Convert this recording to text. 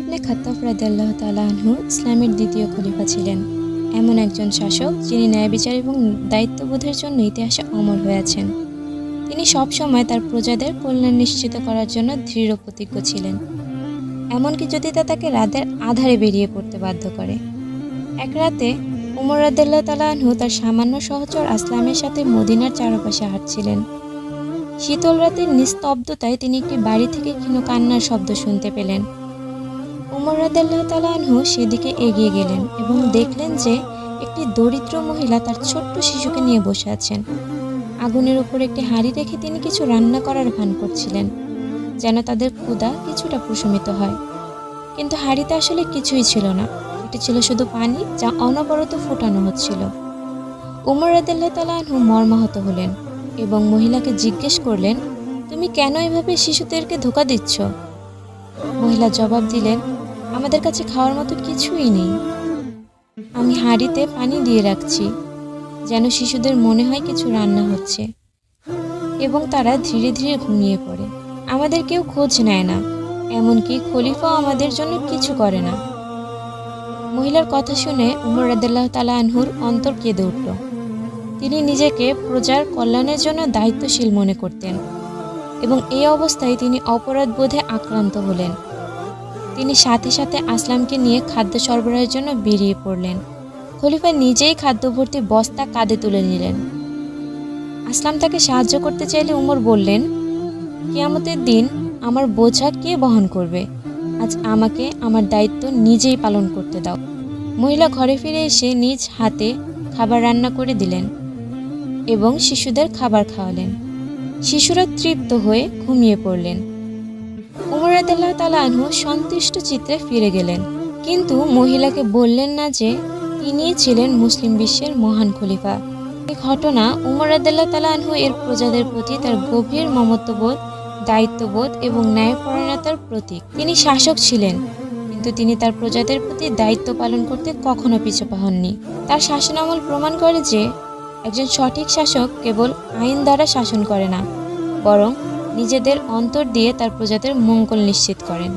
খাত্তাব রাদিয়াল্লাহ তালা আনহু ইসলামের দ্বিতীয় খলিফা ছিলেন। এমন একজন শাসক যিনি ন্যায় বিচার এবং দায়িত্ববোধের জন্য ইতিহাসে অমর হয়ে আছেন। তিনি সবসময় তার প্রজাদের কল্যাণ নিশ্চিত করার জন্য দৃঢ় প্রতিজ্ঞ ছিলেন। এমনকি যদি তা তাকে রাতের আধারে বেরিয়ে পড়তে বাধ্য করে। এক রাতে উমর রাদিয়াল্লাহ তালা আনহু তার সামান্য সহচর আসলামের সাথে মদিনার চারপাশে হাঁটছিলেন। শীতল রাতের নিস্তব্ধতায় তিনি একটি বাড়ি থেকে ক্ষীণ কান্নার শব্দ শুনতে পেলেন। উমর রাদিয়াল্লাহু তাআলা আনহু সেদিকে এগিয়ে গেলেন এবং দেখলেন যে একটি দরিদ্র মহিলা তার ছোট্ট শিশুকে নিয়ে বসে আছেন। আগুনের উপর একটি হাঁড়ি রেখে তিনি কিছু রান্না করার ভান করছিলেন, যেন তাদের ক্ষুদা কিছুটা প্রশমিত হয়। কিন্তু হাঁড়িতে আসলে কিছুই ছিল না। এটি ছিল শুধু পানি যা অনবরত ফোটানো হচ্ছিল। উমর রাদিয়াল্লাহু তাআলা আনহু মর্মাহত হলেন এবং মহিলাকে জিজ্ঞেস করলেন, তুমি কেন এভাবে শিশুদেরকে ধোকা দিচ্ছ? মহিলা জবাব দিলেন আমাদের কাছে খাওয়ার মতো কিছুই নেই। আমি হাঁড়িতে পানি দিয়ে রাখছি, যেন শিশুদের মনে হয় কিছু রান্না হচ্ছে। এবং তারা ধীরে ধীরে ঘুমিয়ে পড়ে। আমাদের কেউ খোঁজ নেয় না, এমনকি খলিফাও আমাদের জন্য কিছু করে না। মহিলার কথা শুনে উমর রাদিল্লাহ তালা আনহুর অন্তর কেঁদে উঠল। তিনি নিজেকে প্রজার কল্যাণের জন্য দায়িত্বশীল মনে করতেন এবং এই অবস্থায় তিনি অপরাধ বোধে আক্রান্ত হলেন। তিনি সাথে সাথে আসলামকে নিয়ে খাদ্য সরবরাহের জন্য বেরিয়ে পড়লেন। খলিফা নিজেই খাদ্য ভর্তি বস্তা কাঁধে তুলে নিলেন। আসলাম তাকে সাহায্য করতে চাইলে উমর বললেন, কিয়ামতের দিন আমার বোঝা কে বহন করবে? আজ আমাকে আমার দায়িত্ব নিজেই পালন করতে দাও। মহিলা ঘরে ফিরে এসে নিজ হাতে খাবার রান্না করে দিলেন এবং শিশুদের খাবার খাওয়ালেন। শিশুরা তৃপ্ত হয়ে ঘুমিয়ে পড়লেন। উমর তাআলা আনহু সন্তুষ্ট চিত্রে ফিরে গেলেন। কিন্তু মহিলাকে বললেন না যে, তিনিই ছিলেন মুসলিম বিশ্বের মহান খলিফা। এই ঘটনা উমর রাদিয়াল্লাহু তাআলা আনহু এর প্রজাদের প্রতি তার গভীর মমত্ববোধ, দায়িত্ববোধ এবং ন্যায়পরায়ণতার প্রতীক। তিনি শাসক ছিলেন, কিন্তু তিনি তার প্রজাদের প্রতি দায়িত্ব পালন করতে কখনো পিছপা হননি। তার শাসনামল প্রমাণ করে যে, একজন সঠিক শাসক কেবল আইন দ্বারা শাসন করে না, বরং নিজেদের অন্তর দিয়ে তার প্রজাদের মঙ্গল নিশ্চিত করেন।